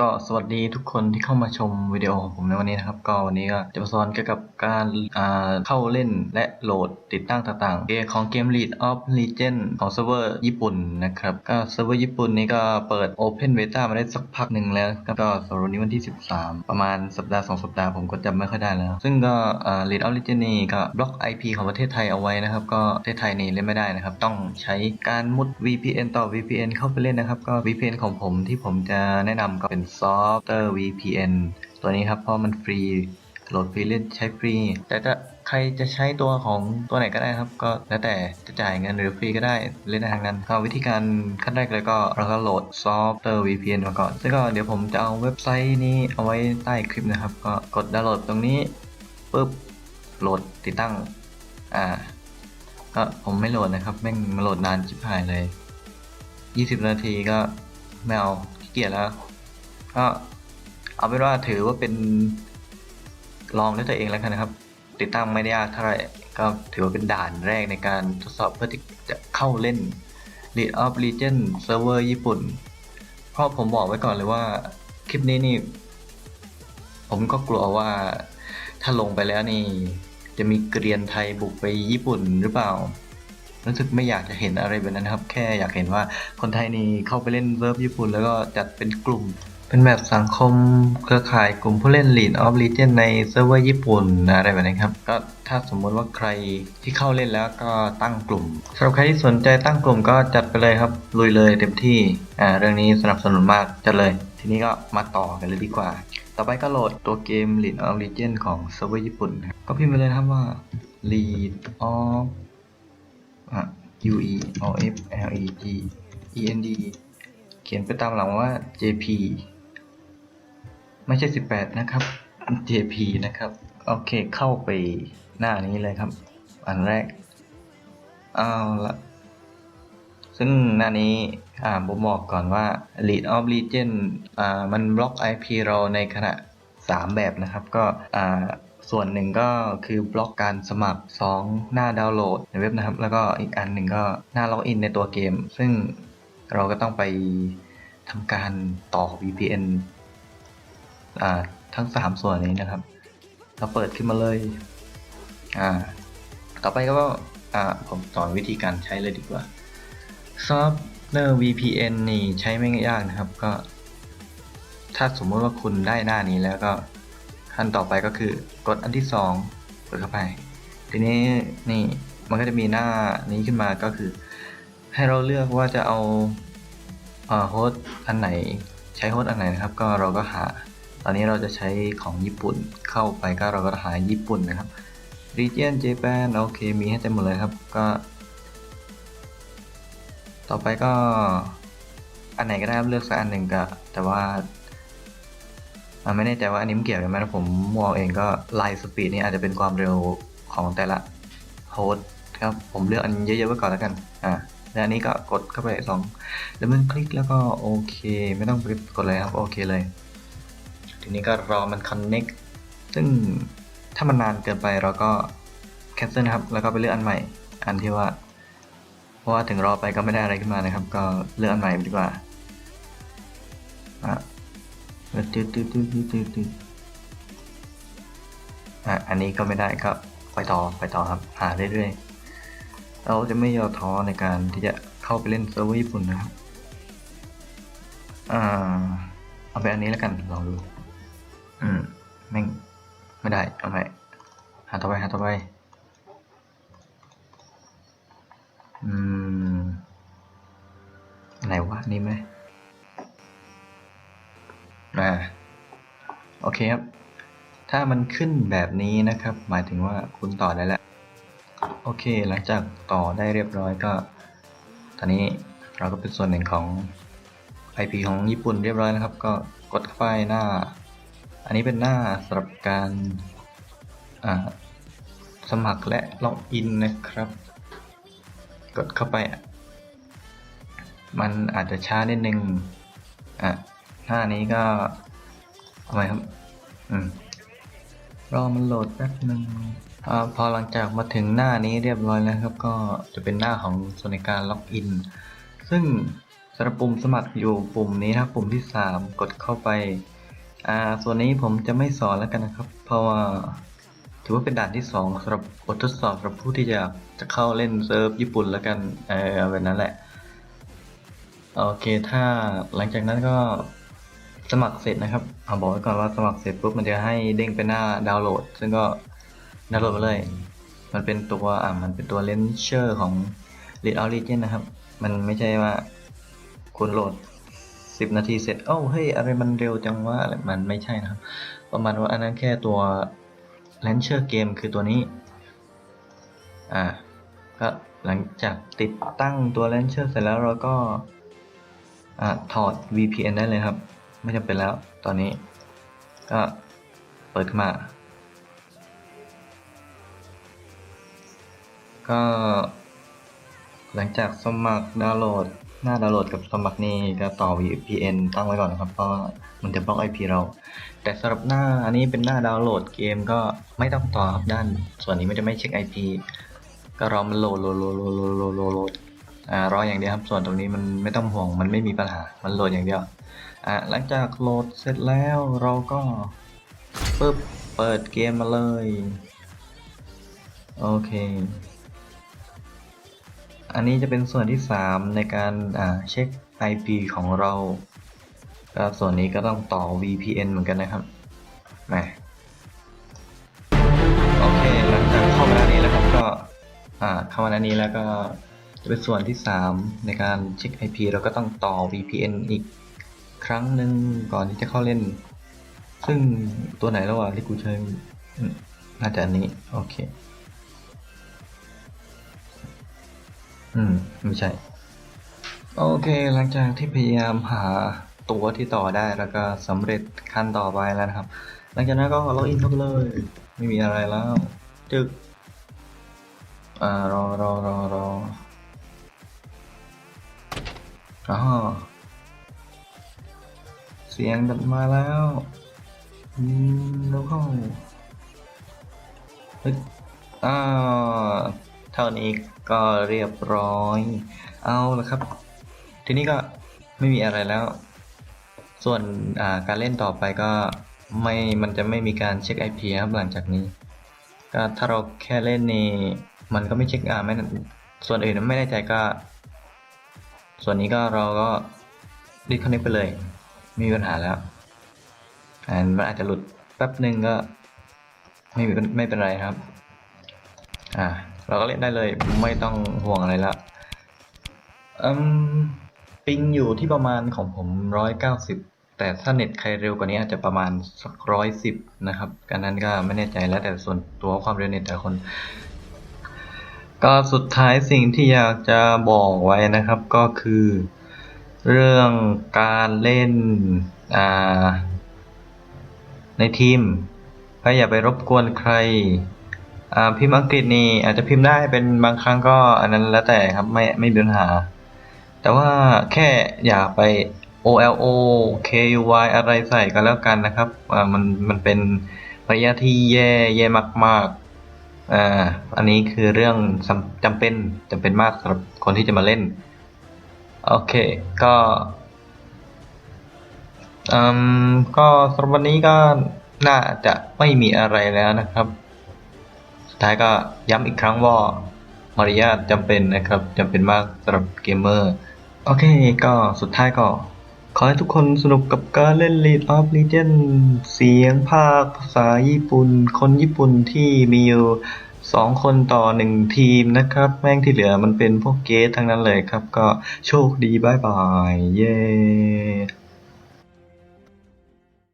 ก็สวัสดีทุกคนที่เข้ามาชมวิดีโอของผมในวันนี้นะครับ ก็วันนี้ก็จะมาสอนเกี่ยวกับการาเข้าเล่นและโหลดติดตั้งต่างๆเกมของเกม League of Legend ของเซิร์ฟเวอร์ญี่ปุ่นนะครับ ก็เซิร์ฟเวอร์ญี่ปุ่นนี้ก็เปิด Open Beta มาได้สักพักหนึ่งแล้วก็สำหรับวันนี้วันที่ 13 ประมาณสัปดาห์ 2 สัปดาห์ผมก็จำไม่ค่อยได้แล้ว ซึ่งก็ League of Legend นี่ก็บล็อก IP ของประเทศไทยเอาไว้นะครับ ก็ประเทศไทยนี่เล่นไม่ได้นะครับ ต้องใช้การมุด VPN ต่อ VPN เข้าไปเล่นนะครับ ก็ VPN ของผมที่ผมจะแนะนำก็เป็น Software VPN ตัวนี้ครับเพราะมันฟรีโหลดฟรีเล่นใช้ฟรี แต่ถ้าใครจะใช้ตัวของตัวไหนก็ได้ครับ ก็แล้วแต่จะจ่ายเงินหรือฟรีก็ได้เล่นได้ทางนั้นก็วิธีการขั้นแรกเลยก็เราก็โหลด Software VPN มาก่อนซึ่งก็เดี๋ยวผมจะเอาเว็บไซต์นี้เอาไว้ใต้คลิปนะครับ ก็กดดาวน์โหลดตรงนี้ปุ๊บโหลดติดตั้งอ่าก็ผมไม่โหลดนะครับแม่งมาโหลดนานชิบหายเลย 20 นาทีก็ไม่เอาขี้เกียจแล้ว ก็เอาเป็นว่าถือว่าเป็นลองด้วยตัวเองแล้วกันนะครับ ติดตั้งไม่ได้ยากเท่าไหร่ก็ถือว่าเป็นด่านแรกในการทดสอบเพื่อที่จะเข้าเล่น League of Legends Server ญี่ปุ่น เพราะผมบอกไว้ก่อนเลยว่าคลิปนี้นี่ ผมก็กลัวว่าถ้าลงไปแล้วนี่ จะมีเกรียนไทยบุกไปญี่ปุ่นหรือเปล่ารู้สึกไม่อยากจะเห็นอะไรแบบนั้นครับ แค่อยากเห็นว่าคนไทยนี่เข้าไปเล่นเซิร์ฟญี่ปุ่น แล้วก็จัดเป็นกลุ่ม เป็นแบบสังคมเครือข่ายกลุ่มผู้เล่น League of Legends ในเซิร์ฟเวอร์ญี่ปุ่นอะไรแบบนี้ครับ ก็ถ้าสมมติว่าใครที่เข้าเล่นแล้วก็ตั้งกลุ่มสำหรับใครที่สนใจตั้งกลุ่มก็จัดไปเลยครับ ลุยเลยเต็มที่อ่าเรื่องนี้สนับสนุนมากจัดเลย ทีนี้ก็มาต่อกันเลยดีกว่า ต่อไปก็โหลดตัวเกม League of Legends ของเซิร์ฟเวอร์ญี่ปุ่นครับก็พิมพ์ไปเลยครับว่า League of U E O F L E G E N D เขียนไปตามหลังว่า JP ไม่ใช่ 18 นะครับ JP นะครับ โอเคเข้าไปหน้านี้เลยครับ อันแรกเอาละซึ่งหน้านี้อ่าผมบอกก่อนว่า Lead of Legend อ่ามันบล็อก IP เราในขณะ 3 แบบนะครับ ก็อ่าส่วนหนึ่งก็คือบล็อกการสมัคร 2 หน้าดาวน์โหลดในเว็บนะครับ แล้วก็อีกอันหนึ่งก็หน้าล็อกอินในตัวเกม ซึ่งเราก็ต้องไปทำการต่อ VPN ทั้ง 3 ส่วนนี้นะครับ เราเปิดขึ้นมาเลยต่อไปก็ผมสอนวิธีการใช้เลยดีกว่า Software VPN นี่ใช้ไม่ยากนะครับก็ ถ้าสมมติว่าคุณได้หน้านี้แล้วก็ขั้นต่อไปก็คือกดอันที่2กดเข้าไป ทีนี้นี่มันก็จะมีหน้านี้ขึ้นมาก็คือ ให้เราเลือกว่าจะเอาโฮสต์อันไหน ใช้โฮสต์อันไหนนะครับ ก็เราก็หา อนนี้เราจะใช้ของญี่ปุ่นเข้าไปก็เราก็หาญี่ปุ่นนะครับ region Japan โอเคมีให้เต็มหมดเลยครับก็ ต่อไปก็อันไหนก็ได้ครับเลือกสักอันหนึ่งก็ แต่ว่าไม่แน่ใจว่าอันนี้มันเกี่ยวกันไหมนะผมมองเองก็ไลน์สปีดนี่อาจจะเป็นความเร็วของแต่ละโฮสครับผมเลือกอันเยอะๆไว้ก่อนแล้วกันอ่าแล้วอันนี้ก็กดเข้าไปสองแล้วมันคลิกแล้วก็โอเค ไม่ต้องไปกดเลยครับโอเคเลย ทีนี้ก็รอมัน connect ซึ่งถ้ามันนานเกินไปเราก็ cancel นะครับ แล้วก็ไปเลือกอันใหม่ อันที่ว่า เพราะว่าถึงรอไปก็ไม่ได้อะไรขึ้นมานะครับ ก็เลือกอันใหม่ดีกว่าอะตึ๊ดตึ๊ดตึ๊ดตึ๊ดตึ๊ดอะอันนี้ก็ไม่ได้ก็ไปต่อไปต่อครับ หาเรื่อยๆ เราจะไม่ย่อท้อในการที่จะเข้าไปเล่นเซิร์ฟเวอร์ญี่ปุ่นนะครับ อ่า เอาไปอันนี้แล้วกัน ลองดู อืมแม่งไม่ได้เอาไปหาต่อไปหาต่อไป อืมไหนวะนี่ไหมอ่าโอเคครับ ถ้ามันขึ้นแบบนี้นะครับ หมายถึงว่าคุณต่อได้แล้ว โอเค หลังจากต่อได้เรียบร้อยก็ ตอนนี้เราก็เป็นส่วนหนึ่งของ IP ของญี่ปุ่นเรียบร้อยนะครับ ก็กดเข้าไปหน้า อันนี้เป็นหน้าสำหรับการสมัครและล็อกอินนะครับ กดเข้าไป มันอาจจะช้านิดนึงอะหน้านี้ก็ทำไมครับ อืมรอมันโหลดแป๊บหนึ่งอพอหลังจากมาถึงหน้านี้เรียบร้อยแล้วครับ ก็จะเป็นหน้าของส่วนในการล็อกอิน ซึ่งสำหรับปุ่มสมัครอยู่ปุ่มนี้นะปุ่มที่สามกดเข้าไป อ่า ส่วนนี้ผมจะไม่สอนแล้วกันนะครับ เพราะว่าถือว่าเป็นด่านที่สองสำหรับบททดสอบสำหรับผู้ที่จะจะเข้าเล่นเซิร์ฟญี่ปุ่นแล้วกันเออแบบนั้นแหละ โอเคถ้าหลังจากนั้นก็สมัครเสร็จนะครับเอาบอกไว้ก่อนว่าสมัครเสร็จปุ๊บมันจะให้เด้งไปหน้าดาวน์โหลด ซึ่งก็ดาวน์โหลดมาเลย มันเป็นตัวอ่ามันเป็นตัวเลนเชอร์ของ Lead Out l e g e n นะครับ มันไม่ใช่ว่าคุณโหลด 10นาทีเสร็จโอ้าเฮ้ยอะไรมันเร็วจังวะอะไรมันไม่ใช่นะครับ ประมาณว่าอันนั้นแค่ตัว Launcher Game คือตัวนี้ อ่าก็หลังจากติดตั้งตัว Launcher เสร็จแล้วเราก็อ่าถอด VPN ได้เลยครับ ไม่จำเป็นแล้วตอนนี้ ก็เปิดขึ้นมา ก็หลังจากสมัครดาวน์โหลด หน้าดาวน์โหลดกับสมัครนี่จะต่อ VPN ตั้งไว้ก่อนนะครับ เพราะมันจะบล็อก IP เรา แต่สำหรับหน้าอันนี้เป็นหน้าดาวน์โหลดเกมก็ไม่ต้องต่อครับด้าน ส่วนนี้มันจะไม่เช็ค IP ก็รอมันโหลดโหลดโหลดโหลดโหลดโหลดรออย่างเดียวครับ ส่วนตรงนี้มันไม่ต้องห่วงมันไม่มีปัญหา มันโหลดอย่างเดียวหลังจากโหลดเสร็จแล้วเราก็ปึ๊บเปิดเกมมาเลย โอเค อันนี้จะเป็นส่วนที่ 3 ในการเช็ค IP ของเราก็ส่วนนี้ก็ต้องต่อ VPN เหมือนกันนะครับแหมโอเคหลังจากเข้ามาด้านนี้แล้วครับก็เข้ามาด้านนี้แล้วก็จะเป็นส่วนที่ 3 ในการเช็ค IP เราก็ต้องต่อ VPN อีกครั้งหนึ่งก่อนที่จะเข้าเล่น ซึ่งตัวไหนระหว่างที่กูใช้น่าจะอันนี้ โอเค อืม ไม่ใช่ โอเค หลังจากที่พยายามหาตัวที่ต่อได้แล้วก็สำเร็จขั้นต่อไปแล้วนะครับ หลังจากนั้นก็ล็อกอินเข้าไปเลย ไม่มีอะไรแล้วจึกอ่ารอรอรอรออ๋อเสียงดับมาแล้วอืมแล้วก็เฮ้ยอ่า เท่านี้ก็เรียบร้อย เอาละครับ ทีนี้ก็ไม่มีอะไรแล้ว ส่วนาการเล่นต่อไปก็ไม่มันจะไม่มีการเช็ค IP ครับหลังจากนี้ ก็ถ้าเราแค่เล่นนี่มันก็ไม่เช็คอ่าไม่ส่วนอื่นไม่แน่ใจก็ ส่วนนี้ก็เราก็ดิสคอนเนคไปเลยไม่มีปัญหาแล้วอ่ามันอาจจะหลุดแป๊บหนึ่งก็ไม่ไม่เป็นไรครับ อ่า เราก็เล่นได้เลยไม่ต้องห่วงอะไรละอืมปิงอยู่ที่ประมาณของผมร้อยเก้าสิบแต่ถ้าเน็ตใครเร็วกว่านี้อาจจะประมาณสักร้อยสิบนะครับการนั้นก็ไม่แน่ใจแล้วแต่ส่วนตัวความเร็วเน็ตแต่คน ก็สุดท้ายสิ่งที่อยากจะบอกไว้นะครับก็คือ เรื่องการเล่นในทีมก็อย่าไปรบกวนใคร พิมพ์อังกฤษนี่อาจจะพิมพ์ได้เป็นบางครั้งก็อันนั้นแล้วแต่ครับไม่ไม่มีปัญหา แต่ว่าแค่อย่าไป O L O K U Y อะไรใส่กันแล้วกันนะครับมันมันเป็นระยะที่แย่แย่มากๆอ่าอันนี้คือเรื่องจำเป็นจำเป็นมากสำหรับคนที่จะมาเล่น โอเค ก็อืมก็สำหรับวันนี้ก็น่าจะไม่มีอะไรแล้วนะครับ ท้ายก็ย้ำอีกครั้งว่ามารยาทจำเป็นนะครับจำเป็นมากสำหรับเกมเมอร์ โอเคก็สุดท้ายก็ ขอให้ทุกคนสนุกกับการเล่น League of Legends เสียงภาคภาษาญี่ปุ่น คนญี่ปุ่นที่มีอยู่สองคนต่อหนึ่งทีมนะครับ แม่งที่เหลือมันเป็นพวกเกสทั้งนั้นเลยครับ ก็โชคดีบายบาย เย้